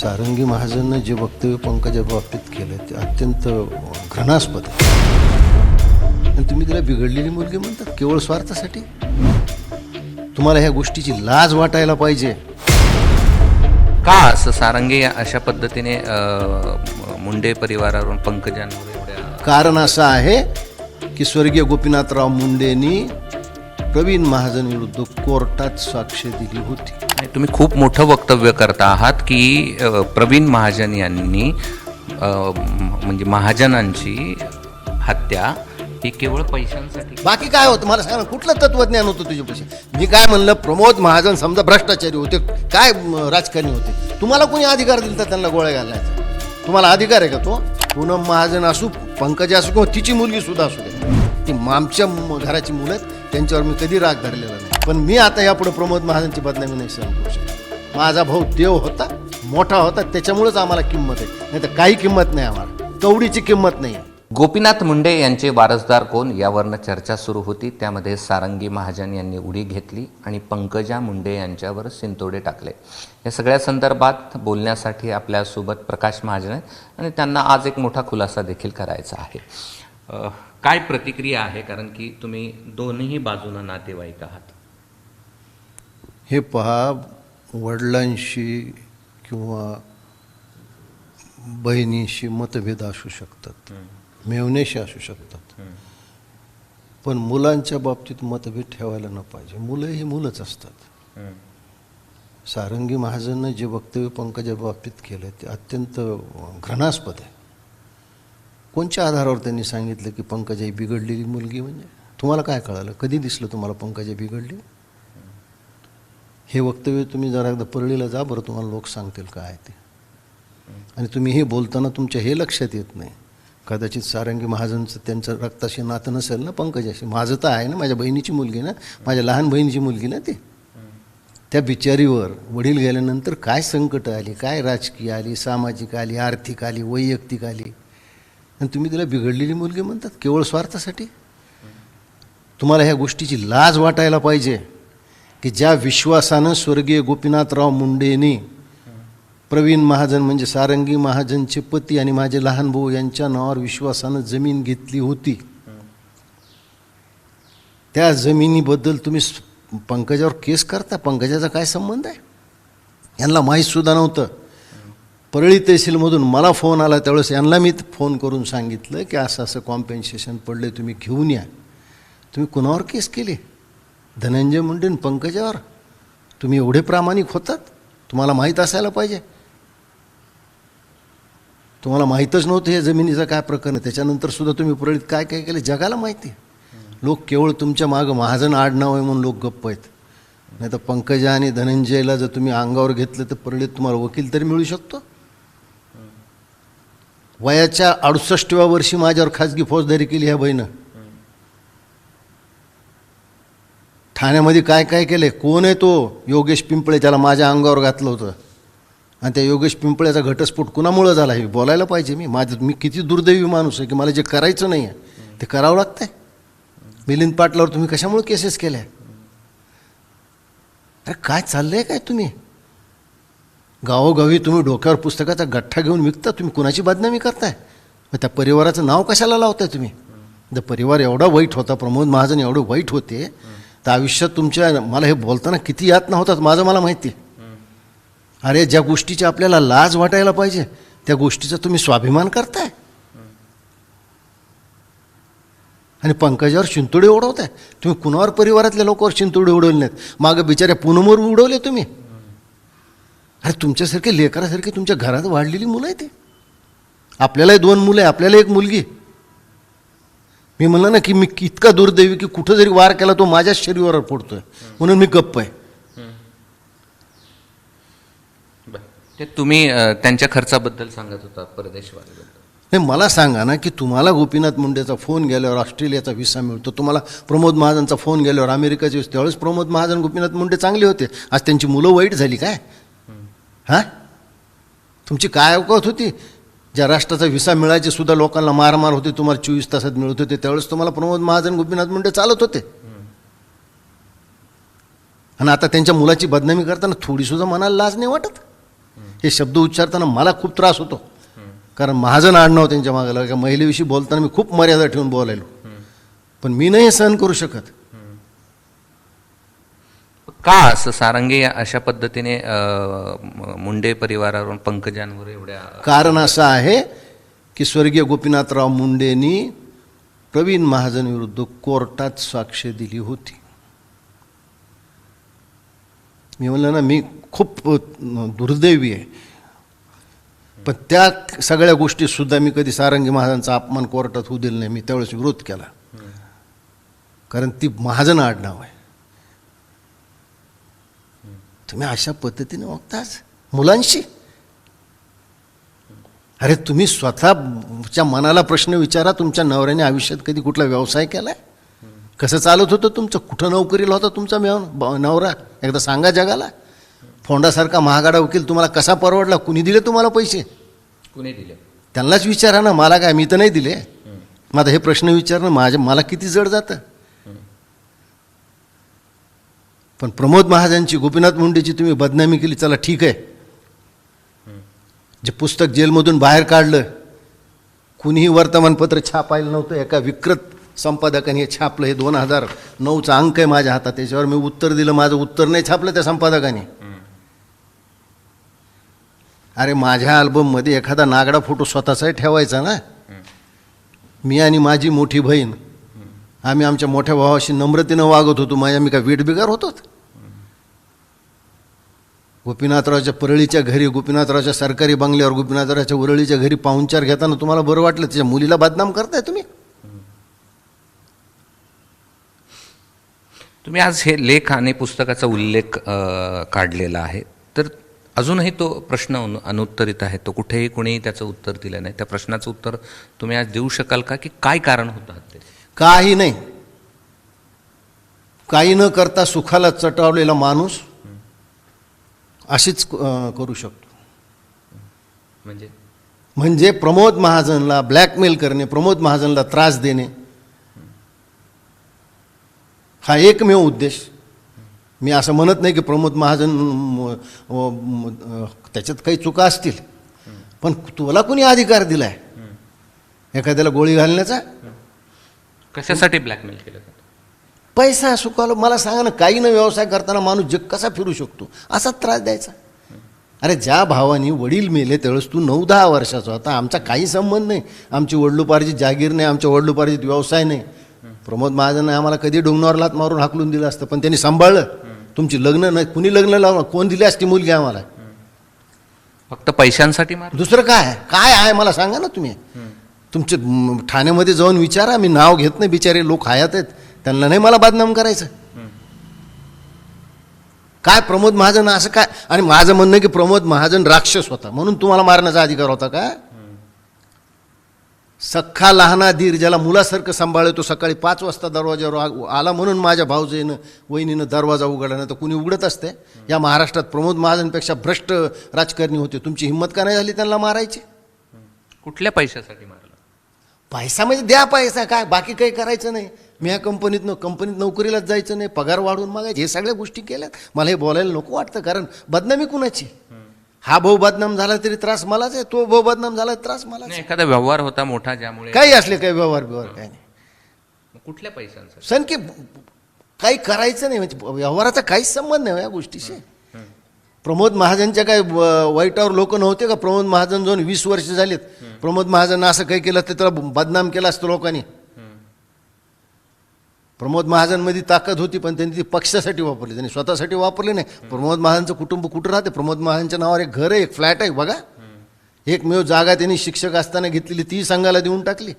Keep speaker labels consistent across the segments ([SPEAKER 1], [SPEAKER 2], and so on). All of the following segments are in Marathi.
[SPEAKER 1] सारंगी महाजननं जे वक्तव्य पंकजा बाबतीत केलं ते अत्यंत घृणास्पद आहे. आणि तुम्ही तिला बिघडलेली मुलगी म्हणतात केवळ स्वार्थासाठी? तुम्हाला ह्या गोष्टीची लाज वाटायला पाहिजे.
[SPEAKER 2] का असं सारंगी अशा पद्धतीने मुंडे परिवारावरून पंकजांवर एवढ्या
[SPEAKER 1] कारण असं आहे की स्वर्गीय गोपीनाथराव मुंडेंनी प्रवीण महाजन विरुद्ध कोर्टात साक्ष दिली होती.
[SPEAKER 2] तुम्ही खूप मोठं वक्तव्य करता आहात की प्रवीण महाजन यांनी म्हणजे महाजनांची हत्या ही केवळ पैशांसाठी
[SPEAKER 1] बाकी काय होतं? मला सांगा कुठलं तत्वज्ञान होतं तुझ्यापाशी मी काय म्हणलं प्रमोद महाजन समजा भ्रष्टाचारी होते काय राजकारणी होते? तुम्हाला कोणी अधिकार दिला त्यांना गोळ्या घालण्याचा तुम्हाला अधिकार आहे का तो? पूनम महाजन असू पंकजा असू किंवा तिची मुलगी सुद्धा असू दे. ती आमच्या घराची मुलं आहेत. त्यांच्यावर मी कधी राग धरलेला नाही. पण मी आता यापुढे प्रमोद महाजनची बदनामी नाही सहन करू शकत. माझा भाऊ देव होता मोठा होता त्याच्यामुळेच आम्हाला किंमत आहे. नाही तर काही किंमत नाही आम्हाला. कवडीची किंमत नाही. आहे
[SPEAKER 2] गोपीनाथ मुंडे यांचे वारसदार कोण यावरनं चर्चा सुरू होती त्यामध्ये सारंगी महाजन यांनी उडी घेतली आणि पंकजा मुंडे यांच्यावर सिंतोडे टाकले. या सगळ्या संदर्भात बोलण्यासाठी आपल्यासोबत प्रकाश महाजन आहेत आणि त्यांना आज एक मोठा खुलासा देखील करायचा आहे. काय प्रतिक्रिया आहे? कारण की तुम्ही दोन्ही बाजूनं नातेवाईक आहात.
[SPEAKER 1] हे पहा वडिलांशी किंवा बहिणीशी मतभेद असू शकतात. मेवणेशी असू शकतात. पण मुलांच्या बाबतीत मतभेद ठेवायला न पाहिजे. मुलं ही मुलंच असतात. सारंगी महाजननं जे वक्तव्य पंकजा बाबतीत केलं ते अत्यंत घृणास्पद आहे. कोणत्या आधारावर त्यांनी सांगितलं की पंकजाई बिघडलेली मुलगी म्हणजे? तुम्हाला काय कळालं? कधी दिसलं तुम्हाला पंकजाई बिघडली? हे वक्तव्य तुम्ही जरा एकदा परळीला जा बरं तुम्हाला लोक सांगतील काय ते. आणि तुम्ही हे बोलताना तुमच्या हे लक्षात येत नाही. कदाचित सारंगी महाजनचं त्यांचं रक्ताशी नातं नसेल ना पंकजाशी? माझं तर आहे ना माझ्या बहिणीची मुलगी ना? माझ्या लहान बहिणीची मुलगी ना ती? त्या बिचारीवर वडील गेल्यानंतर काय संकट आली? काय राजकीय आली? सामाजिक आली? आर्थिक आली? वैयक्तिक आली? आणि तुम्ही तिला बिघडलेली मुलगी म्हणतात केवळ स्वार्थासाठी? तुम्हाला ह्या गोष्टीची लाज वाटायला पाहिजे की ज्या विश्वासानं स्वर्गीय गोपीनाथराव मुंडेंनी प्रवीण महाजन म्हणजे सारंगी महाजनचे पती आणि माझे लहान भाऊ यांच्या नावावर विश्वासानं जमीन घेतली होती. त्या जमिनीबद्दल तुम्ही पंकजावर केस करता? पंकजाचा काय संबंध आहे? यांना माहीतसुद्धा नव्हतं. परळी तहसीलमधून मला फोन आला त्यावेळेस यांना मी फोन करून सांगितलं की असं असं कॉम्पेन्सेशन पडले तुम्ही घेऊन या. तुम्ही कुणावर केस केली? धनंजय मुंडे पंकजावर? तुम्ही एवढे प्रामाणिक होतात? तुम्हाला माहीत असायला पाहिजे. तुम्हाला माहीतच नव्हतं हे जमिनीचं काय प्रकरण आहे. त्याच्यानंतर सुद्धा तुम्ही परळीत काय काय केलं? जगाला माहिती आहे. लोक केवळ तुमच्या मागं महाजन आडनाव आहे म्हणून लोक गप्प आहेत. नाही तर पंकजा आणि धनंजयला जर तुम्ही अंगावर घेतलं तर परळीत तुम्हाला वकील तरी मिळू शकतो. वयाच्या अडुसष्टव्या वर्षी माझ्यावर खाजगी फौजदारी केली ह्या बहिणं ठाण्यामध्ये काय काय केलंय? कोण आहे तो? योगेश पिंपळे त्याला माझ्या अंगावर घातलं होतं. आणि त्या योगेश पिंपळ्याचा घटस्फोट कुणामुळं झाला हे बोलायला पाहिजे मी. माझं मी किती दुर्दैवी माणूस आहे की मला जे करायचं नाही आहे ते करावं लागतंय. मिलिंद पाटलावर तुम्ही कशामुळे केसेस केल्या? अरे काय चाललं आहे काय तुम्ही? गावोगावी तुम्ही डोक्यावर पुस्तकाचा गठ्ठा घेऊन विकता तुम्ही कुणाची बदनामी करताय? मग त्या परिवाराचं नाव कशाला लावताय तुम्ही? जर परिवार एवढा वाईट होता प्रमोद महाजन एवढे वाईट होते तर आयुष्यात तुमच्या मला हे बोलताना किती यातना होतात माझं मला माहिती. अरे ज्या गोष्टीची आपल्याला लाज वाटायला पाहिजे त्या गोष्टीचा तुम्ही स्वाभिमान करताय? आणि पंकजावर शिंतोडे उडवताय? तुम्ही कुणावर परिवारातल्या लोकांवर शिंतोडे उडवले नाहीत? मागं बिचाऱ्या पूनमवर उडवले तुम्ही? अरे तुमच्यासारखे लेकरासारखे तुमच्या घरात वाढलेली मुलं आहे ते. आपल्यालाही दोन मुलं आहे आपल्याला एक मुलगी मी म्हणलं ना की मी इतका दुर्दैवी की कुठं जरी वार केला तो माझ्याच शरीरावर पडतोय. म्हणून मी गप्प आहे.
[SPEAKER 2] ते तुम्ही त्यांच्या खर्चाबद्दल सांगत होता परदेशवारीबद्दल
[SPEAKER 1] नाही मला सांगा ना की तुम्हाला गोपीनाथ मुंडेचा फोन गेल्यावर ऑस्ट्रेलियाचा व्हिसा मिळतो. तुम्हाला प्रमोद महाजनचा फोन गेल्यावर अमेरिकाचे त्यावेळेस प्रमोद महाजन गोपीनाथ मुंडे चांगले होते. आज त्यांची मुलं वाईट झाली काय? हां? तुमची काय अवकात होती? ज्या राष्ट्राचा व्हिसा मिळायचे सुद्धा लोकांना मारमार होते तुम्हाला चोवीस तासात मिळत होते त्यावेळेस तुम्हाला प्रमोद महाजन गोपीनाथ मुंडे चालत होते. आणि आता त्यांच्या मुलाची बदनामी करताना थोडीसुद्धा मनाला लाज नाही वाटत? हे शब्द उच्चारताना मला खूप त्रास होतो. कारण महाजन आडनाव त्यांच्या मागे लागलं. एका महिलेविषयी बोलताना मी खूप मर्यादा ठेवून बोलायलो. पण मी नाही हे सहन करू शकत.
[SPEAKER 2] का असं सारंगी अशा पद्धतीने मुंडे परिवारावरून पंकजांवर एवढ्या
[SPEAKER 1] कारण असं आहे की स्वर्गीय गोपीनाथराव मुंडेंनी प्रवीण महाजन विरुद्ध कोर्टात साक्ष दिली होती. मी म्हणलं ना मी खूप दुर्दैवी आहे. पण त्या सगळ्या गोष्टीसुद्धा मी कधी सारंगी महाजनचा अपमान कोर्टात होऊ दिला नाही मी त्यावेळेस विरोध केला. कारण ती महाजन आडनाव आहे. तुम्ही अशा पद्धतीने वागताच मुलांशी? अरे तुम्ही स्वतःच्या मनाला प्रश्न विचारा तुमच्या नवऱ्याने आयुष्यात कधी कुठला व्यवसाय केलाय? कसं चालत होतं तुमचं? कुठं नोकरीला होता तुमचा मेव- नवरा? एकदा सांगा जगाला. फोंडासारखा महागाडा वकील तुम्हाला कसा परवडला? कुणी दिले तुम्हाला पैसे?
[SPEAKER 2] कुणी दिले?
[SPEAKER 1] त्यांनाच विचारा ना मला काय मी तर नाही दिले. मग आता हे प्रश्न विचारणं माझ्या मला किती जड जातं? पण प्रमोद महाजनची गोपीनाथ मुंडेची तुम्ही बदनामी केली चला ठीक आहे. जे पुस्तक जेलमधून बाहेर काढलं कुणीही वर्तमानपत्र छापायला नव्हतं एका विकृत संपादकाने हे छापलं हे दोन हजार नऊचा अंक आहे माझ्या हातात त्याच्यावर मी उत्तर दिलं माझं उत्तर नाही छापलं त्या संपादकाने. अरे माझ्या अल्बममध्ये एखादा नागडा फोटो स्वतःचाही ठेवायचा ना? मी आणि माझी मोठी बहीण आम्ही आमच्या मोठ्या भावाशी नम्रतेनं वागत होतो माझ्या मी काय वीट बिगार होतो गोपीनाथरावच्या परळीच्या घरी गोपीनाथरावच्या सरकारी बंगल्यावर गोपीनाथरावच्या उरळीच्या घरी पाहुणचार घेताना तुम्हाला बरं वाटलं? त्याच्या मुलीला बदनाम करताय तुम्ही?
[SPEAKER 2] तुम्ही आज हे लेख आणि पुस्तकाचा उल्लेख काढलेला आहे. तर अजूनही तो प्रश्न अनु- अनुत्तरित आहे. तो कुठेही कोणीही त्याचं उत्तर दिलं नाही. त्या प्रश्नाचं उत्तर तुम्ही आज देऊ शकाल का? की काय कारण होतं हत्येचं
[SPEAKER 1] काही नाही. काही न करता सुखाला चटावलेला माणूस अशीच करू शकतो.
[SPEAKER 2] म्हणजे?
[SPEAKER 1] म्हणजे प्रमोद महाजनला ब्लॅकमेल करणे प्रमोद महाजनला त्रास देणे हा एकमेव उद्देश. मी असं म्हणत नाही की प्रमोद महाजन त्याच्यात काही चुका असतील पण तुला कोणी अधिकार दिलाय? एखाद्याला गोळी घालण्याचा?
[SPEAKER 2] कशासाठी ब्लॅकमेल केलं?
[SPEAKER 1] पैसा सुकालो मला सांगा ना काही न व्यवसाय करताना माणूस जग कसा फिरू शकतो? असा त्रास द्यायचा. अरे ज्या भावानी वडील मेले त्यावेळेस तू नऊ दहा वर्षाचा होता. आमचा काही संबंध नाही. आमची वडलोपार्जित जागीर नाही आमच्या वडलोपार्जित व्यवसाय नाही. प्रमोद महाजनने आम्हाला कधी डोंगरावर लात मारून हाकलून दिलं असतं पण त्यांनी सांभाळलं. तुमची लग्न नाही. कुणी लग्न लावलं? कोण दिली असती मुलगी आम्हाला?
[SPEAKER 2] फक्त पैशांसाठी
[SPEAKER 1] दुसरं काय आहे? काय आहे? मला सांगा ना तुम्ही. तुमचे ठाण्यामध्ये जाऊन विचारा. मी नाव घेत नाही बिचारे लोक हयात आहेत. त्यांना नाही मला बदनाम करायचं. काय प्रमोद महाजन असं काय? आणि माझं म्हणणं की प्रमोद महाजन राक्षस होता. म्हणून तुम्हाला मारण्याचा अधिकार होता का? सख्खा लहाना धीर ज्याला मुलासारखं सांभाळतो सकाळी पाच वाजता दरवाजावर आला म्हणून माझ्या भाऊजेनं वहिनीनं दरवाजा उघडला तर कुणी उघडत असते. या महाराष्ट्रात प्रमोद महाजनपेक्षा भ्रष्ट राजकारणी होते. तुमची हिंमत का नाही झाली त्यांना मारायची?
[SPEAKER 2] कुठल्या पैशासाठी
[SPEAKER 1] पैसा म्हणजे द्या पैसा काय? बाकी काही करायचं नाही. मी ह्या कंपनीत कंपनीत नोकरीलाच जायचं नाही पगार वाढवून मागायचे हे सगळ्या गोष्टी केल्यात. मला हे बोलायला नको वाटतं कारण बदनामी कुणाची? हा भाऊ बदनाम झाला तरी त्रास मलाच आहे तो भाऊ बदनाम झाला तरी त्रास.
[SPEAKER 2] नाही, एखादा व्यवहार होता मोठा ज्यामुळे
[SPEAKER 1] काही असले काही व्यवहार बिवहार काय नाही.
[SPEAKER 2] कुठल्या पैशांसाठी
[SPEAKER 1] सण की काही करायचं नाही म्हणजे व्यवहाराचा काहीच संबंध नाही हो या गोष्टीशी. प्रमोद महाजनच्या काय वाईटावर लोक नव्हते का? प्रमोद महाजन जाऊन वीस वर्ष झालेत. प्रमोद महाजन असं काही केलं तर त्याला बदनाम केला असतो लोकांनी. प्रमोद महाजनमध्ये ताकद होती पण त्यांनी ती पक्षासाठी वापरली. त्यांनी स्वतःसाठी वापरली नाही. प्रमोद महाजनचं कुटुंब कुठं राहते? प्रमोद महाजनच्या नावावर एक घर आहे एक फ्लॅट आहे बघा. एकमेव जागा त्यांनी शिक्षक असताना घेतलेली ती संघाला देऊन टाकली.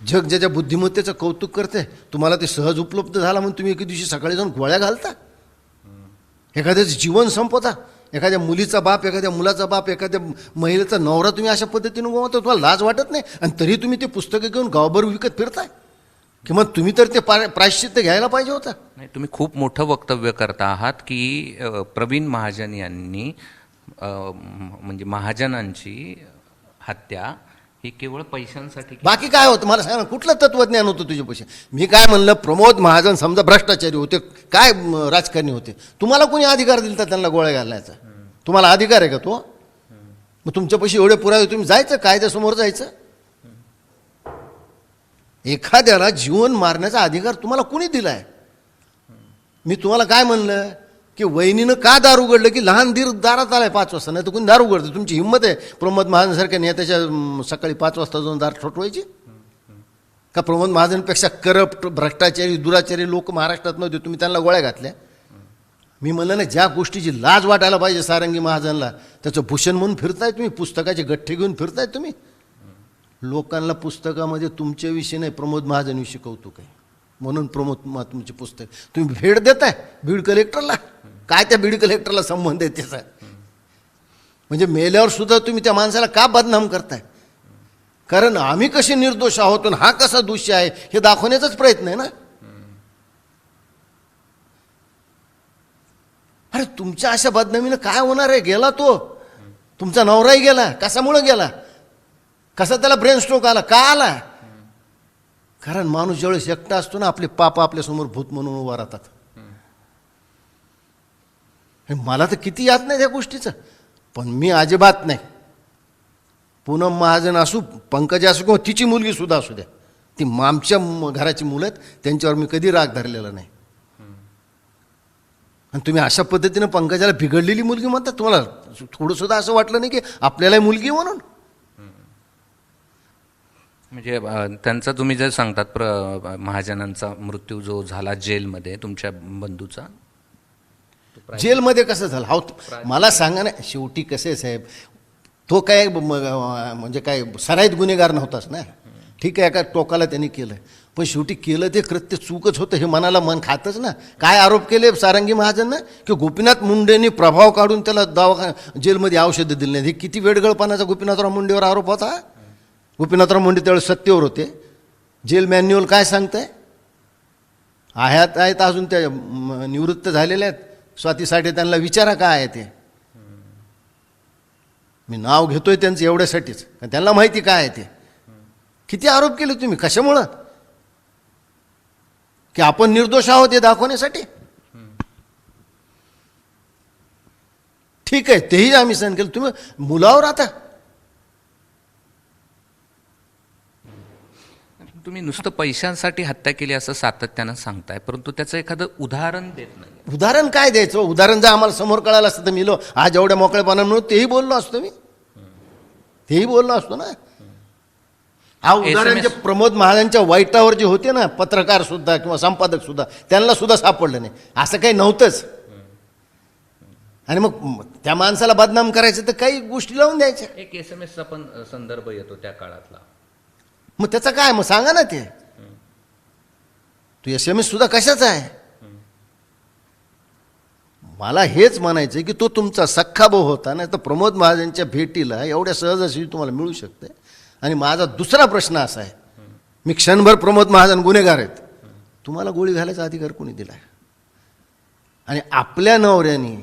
[SPEAKER 1] जग ज्याच्या बुद्धिमत्तेचं कौतुक करते तुम्हाला ते सहज उपलब्ध झाला म्हणून तुम्ही एके दिवशी सकाळी जाऊन गोळ्या घालता. एखाद्याचं जीवन संपवता. एखाद्या मुलीचा बाप एखाद्या मुलाचा बाप एखाद्या महिलेचा नवरा तुम्ही अशा पद्धतीने गोवता तुम्हाला लाज वाटत नाही? आणि तरी तुम्ही ते पुस्तकं घेऊन गावभर विकत फिरताय? किंवा तुम्ही तर ते पा प्रायश्चित्त घ्यायला पाहिजे होतं.
[SPEAKER 2] नाही तुम्ही खूप मोठं वक्तव्य करता आहात की प्रवीण महाजन यांनी म्हणजे महाजनांची हत्या हे केवळ पैशांसाठी
[SPEAKER 1] बाकी काय होतं? मला सांगा ना, कुठलं तत्वज्ञान होतं तुझे पैसे मी काय म्हणलं प्रमोद महाजन समजा भ्रष्टाचारी होते काय राजकारणी होते? तुम्हाला कोणी अधिकार दिला त्यांना गोळ्या घालायचा? तुम्हाला अधिकार आहे का तो? मग तुमच्यापाशी एवढे पुरावे तुम्ही जायचं कायद्यासमोर जायचं? एखाद्याला जीवन मारण्याचा अधिकार तुम्हाला कुणी दिलाय? मी तुम्हाला काय म्हणलं? की वहिनीनं का दार उघडलं की लहान दीर दारात आलाय पाच वाजता? नाही तर कोणी दार उघडतं तुमची हिंमत आहे प्रमोद महाजनसारख्या नेत्याच्या सकाळी पाच वाजता जाऊन दार ठोठवायची? का प्रमोद महाजनपेक्षा करप्ट भ्रष्टाचारी दुराचारी लोक महाराष्ट्रात नव्हते तुम्ही त्यांना गोळ्या घातल्या? मी म्हणलं ना ज्या गोष्टीची लाज वाटायला पाहिजे सारंगी महाजनला त्याचं भूषण म्हणून फिरताय तुम्ही पुस्तकाचे गठ्ठे घेऊन फिरताय तुम्ही. लोकांना पुस्तकामध्ये तुमच्याविषयी नाही प्रमोद महाजनविषयी कौतुक आहे. म्हणून प्रमोद मा तुमचे पुस्तक तुम्ही भेट देताय बीड कलेक्टरला काय त्या बीड कलेक्टरला संबंध आहे त्याचा? म्हणजे मेल्यावर सुद्धा तुम्ही त्या माणसाला का बदनाम करताय? कारण आम्ही कसे निर्दोष आहोत आणि हा कसा दोषी आहे हे दाखवण्याचाच प्रयत्न आहे ना? अरे तुमच्या अशा बदनामीनं काय होणार आहे? गेला तो. तुमचा नवराही गेला. कशामुळं गेला? कसा त्याला ब्रेन स्ट्रोक आला? का आला? कारण माणूस ज्यावेळेस एकटा असतो ना आपले पाप आपल्यासमोर भूत म्हणून उभा राहतात. मला तर किती याद नाही त्या गोष्टीचं. पण मी अजिबात नाही. पूनम महाजन असू पंकजा असू किंवा तिची मुलगीसुद्धा असू द्या. ती आमच्या घराची मुलं आहेत त्यांच्यावर मी कधी राग धरलेला नाही. आणि तुम्ही अशा पद्धतीनं पंकजाला बिघडलेली मुलगी म्हणता तुम्हाला थोडंसुद्धा असं वाटलं नाही की आपल्यालाही मुलगी म्हणून?
[SPEAKER 2] म्हणजे त्यांचा तुम्ही जे सांगतात प्र महाजनांचा मृत्यू जो झाला जेलमध्ये तुमच्या बंधूचा
[SPEAKER 1] जेलमध्ये कसं झालं? हा मला सांगा ना शेवटी कसे साहेब? तो काय म्हणजे काय सराईत गुन्हेगार नव्हताच ना? ठीक आहे एका टोकाला त्यांनी केलं पण शेवटी केलं ते कृत्य चूकच होतं हे मनाला मन खातच ना? काय आरोप केले सारंगी महाजननं? की गोपीनाथ मुंडेंनी प्रभाव काढून त्याला दवाखा जेलमध्ये औषधं दिली नाही हे किती वेडगळपणाचा गोपीनाथराव मुंडेवर आरोप होता? गोपीनाथराव मुंडे त्यावेळेस सत्तेवर होते. जेल मॅन्युअल काय सांगतंय? आहेत आहेत अजून त्या निवृत्त झालेल्या आहेत. स्वातीसाठी त्यांना विचारा काय आहे ते. मी नाव घेतोय त्यांचं एवढ्यासाठीच. कारण त्यांना माहिती काय आहे ते. किती आरोप केले तुम्ही? कशामुळं? की आपण निर्दोष आहोत हे दाखवण्यासाठी? ठीक आहे तेही आम्ही सहन केलं. तुम्ही मुलावर आता.
[SPEAKER 2] तुम्ही नुसतं पैशांसाठी हत्या केली असं सातत्यानं सांगताय परंतु त्याचं एखादं उदाहरण देत नाही.
[SPEAKER 1] उदाहरण काय द्यायचं? उदाहरण जर आम्हाला समोर कळालं असतं तर मी लो आज एवढ्या मोकळेपणा म्हणून तेही बोललो असतो मी. तेही बोललो असतो ना. हा उदाहरण जे प्रमोद महाजनच्या वाईटावर जे होते ना पत्रकार सुद्धा किंवा संपादक सुद्धा त्यांना सुद्धा सापडलं नाही. असं काही नव्हतंच. आणि मग त्या माणसाला बदनाम करायचं तर काही गोष्टी लावून द्यायच्या.
[SPEAKER 2] एक एस एम एसचा पण संदर्भ येतो त्या काळातला.
[SPEAKER 1] मग त्याचं काय? मग सांगा ना ते. तू एस एम एस सुद्धा कशाचा आहे? मला हेच म्हणायचं की तो तुमचा सख्खा भाऊ होता नाही तर प्रमोद महाजनच्या भेटीला एवढ्या सहजाशी तुम्हाला मिळू शकते. आणि माझा दुसरा प्रश्न असा आहे मी क्षणभर प्रमोद महाजन गुन्हेगार आहेत. तुम्हाला गोळी घालायचा अधिकार कोणी आहे आणि आपल्या नवऱ्याने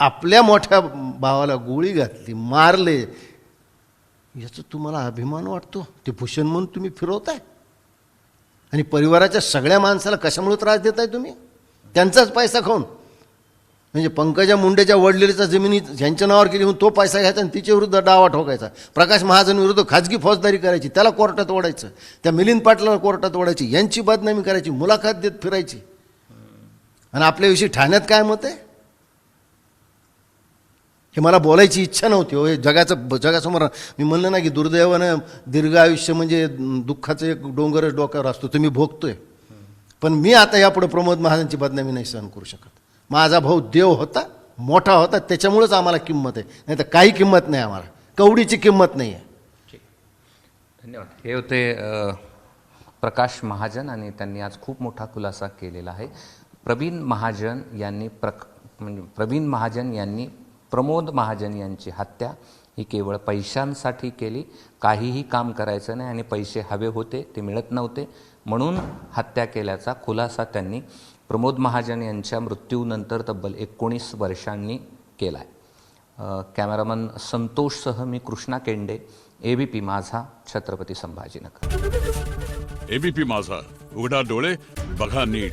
[SPEAKER 1] आपल्या मोठ्या भावाला गोळी घातली मारले याचा तुम्हाला अभिमान वाटतो? ते भूषण म्हणून तुम्ही फिरवताय? आणि परिवाराच्या सगळ्या माणसाला कशामुळे त्रास देताय तुम्ही? त्यांचाच पैसा खाऊन. म्हणजे पंकजा मुंडेच्या वडलेलीचा जमिनी ह्यांच्या नावावर केली म्हणून तो पैसा घ्यायचा आणि तिच्या विरुद्ध डावा ठोकायचा. प्रकाश महाजन विरुद्ध खाजगी फौजदारी करायची त्याला कोर्टात ओढायचं. त्या मिलिंद पाटलाला कोर्टात ओढायची यांची बदनामी करायची मुलाखत देत फिरायची. आणि आपल्याविषयी ठाण्यात काय मत आहे? हे मला बोलायची इच्छा नव्हती हो. हे जगाचं जगासमोर मी म्हणलं ना की दुर्दैवानं दीर्घ आयुष्य म्हणजे दुःखाचं एक डोंगरच डोक्यावर असतो. तुम्ही भोगतोय. पण मी आता यापुढे प्रमोद महाजनची बदनामी नाही सहन करू शकत. माझा भाऊ देव होता मोठा होता त्याच्यामुळंच आम्हाला किंमत आहे. नाही तर काही किंमत नाही आम्हाला. कवडीची किंमत नाही आहे
[SPEAKER 2] धन्यवाद. हे होते प्रकाश महाजन आणि त्यांनी आज खूप मोठा खुलासा केलेला आहे. प्रवीण महाजन यांनी प्रक म्हणजे प्रवीण महाजन यांनी प्रमोद महाजन यांची हत्या ही केवळ पैशांसाठी केली. काहीही काम करायचं नाही आणि पैसे हवे होते ते मिळत नव्हते. म्हणून हत्या केल्याचा खुलासा त्यांनी प्रमोद महाजन यांच्या मृत्यूनंतर तब्बल एकोणीस वर्षांनी केला आहे कॅमेरामन संतोषसह मी कृष्णा केंडे एबीपी माझा छत्रपती संभाजीनगर.
[SPEAKER 3] एबीपी माझा. उघडा डोळे बघा नीट.